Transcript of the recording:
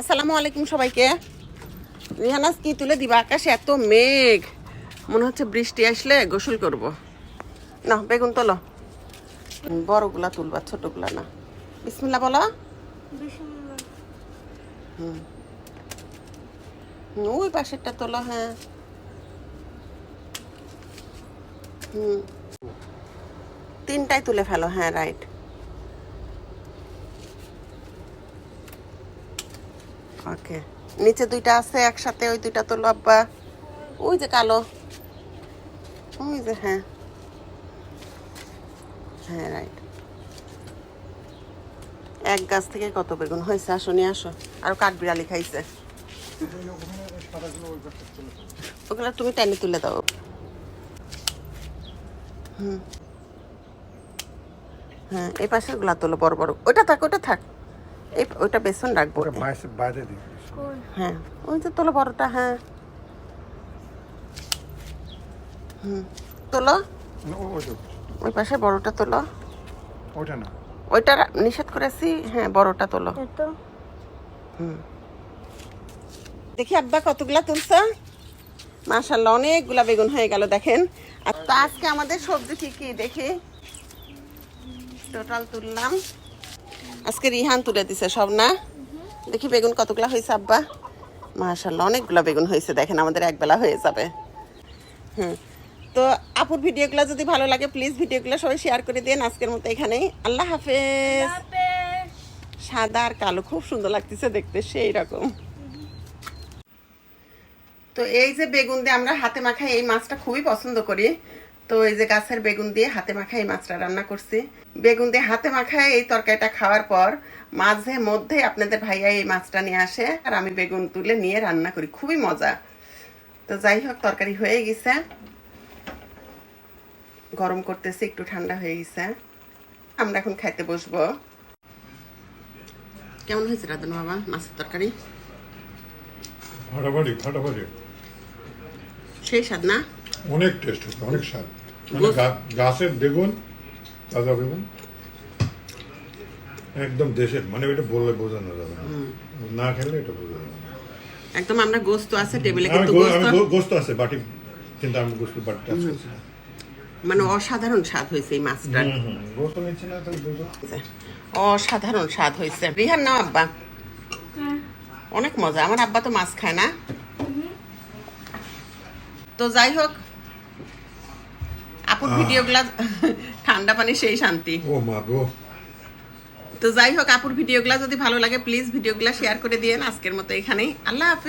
আসসালামু আলাইকুম সবাইকে। রিহানাস কি তুলে দিবা আকাশে এত মেঘ। মনে হচ্ছে বৃষ্টি আসলে গোসল করব। না, বেগুন তোলো। বড়গুলা তুলবা, ছোটগুলা না। বিসমিল্লা বলো। হুম, ওই পাশেরটা তোলো হ্যাঁ। হুম। তিনটাই তুলে ফেলো হ্যাঁ রাইট। ওকে। নিচে দুইটা আছে, একসাথে ওই দুইটা তো আব্বা ওই যে কালো। ওই যে হ্যাঁ। হ্যাঁ রাইট এক গাছ থেকে কত বেগুন হয়েছে? আসো, নিয়ে আসো। আর কাঠ বিড়ালি খাইছে। ওগুলো তুমি টেনে তুলে দাও। হুম। হ্যাঁ এই পাশেরগুলা তোলো, বড় বড়। ওইটা থাক ওইটা থাক। এই ওইটা বেসন রাখব। বাইরে হ্যাঁ ওই যে তোলো বড়টা হ্যাঁ। হুম তোলো। ওই পাশে বড়টা তোলো। ওইটা না। ওইটা নিষেধ করেছি হ্যাঁ বড়টা তোলো। হুম। দেখি আব্বা কতগুলা তুলছ। মাশাল্লাহ অনেকগুলা বেগুন হয়ে গেল দেখেন। আর তো আজকে আমাদের সবজি কি কি দেখি। টোটাল তুললাম। আজকে রিহান তুলে দিছে সব, না? দেখি বেগুন কতগুলা হয়েছে, আব্বা। মাশাল্লাহ অনেকগুলা বেগুন হয়েছে, দেখেন, আমাদের একবেলা হয়ে যাবে। হুম। তো আপুর ভিডিওগুলো যদি ভালো লাগে প্লিজ ভিডিওগুলো সবাই শেয়ার করে দিন আজকের মতো এখানেই। আল্লাহ হাফেজ। সাদা আর কালো, খুব সুন্দর লাগতেছে দেখতে, সেই রকম। তো এই যে বেগুন দিয়ে আমরা হাতে মাখাই, এই মাছটা খুবই পছন্দ করি। তো এই যে গাছের বেগুন দিয়ে হাতে মাখাই এই মাছটা রান্না করছি। বেগুন দিয়ে হাতে মাখায় এই তরকারিটা খাওয়ার পর মাঝে মধ্যে আপনাদের ভাইয়া এই মাছটা নিয়ে আসে আর আমি বেগুন তুলে নিয়ে রান্না করি। খুবই মজা। তো যাই হোক তরকারি হয়ে গেছে। গরম করতেছি একটু ঠান্ডা হয়ে গেছে। আমরা এখন খাইতে বসবো। কেমন হয়েছে রাধন বাবা মাছের তরকারি? ফাটাফাটি ফাটাফাটি সেই স্বাদ না? অনেক টেস্ট হচ্ছে অনেক স্বাদ। মানে গাছের বেগুন তাজা বেগুন একদম দেশের মানে এটা বললে বোঝানো যাবে না। না খেলে এটা বোঝা যাবে না। একদম আমরা গোস্ত আছে টেবিলে কিন্তু গোস্ত। আছে বাটি কিন্তু আমি গোস্ত না মানে অসাধারণ স্বাদ হয়েছে এই মাছটা না অসাধারণ স্বাদ হয়েছে। রিহান নাও আব্বা। অনেক মজা আমার আব্বা তো মাছ খায় না। তো যাই হোক আপুর ভিডিওগুলা ঠান্ডা পানি সেই শান্তি। ও মা গো। তো যাই হোক আপুর ভিডিওগুলা যদি ভালো লাগে প্লিজ ভিডিও ভিডিওগুলা শেয়ার করে দিয়েন। আজকের মতো এখানেই। আল্লাহ হাফিজ।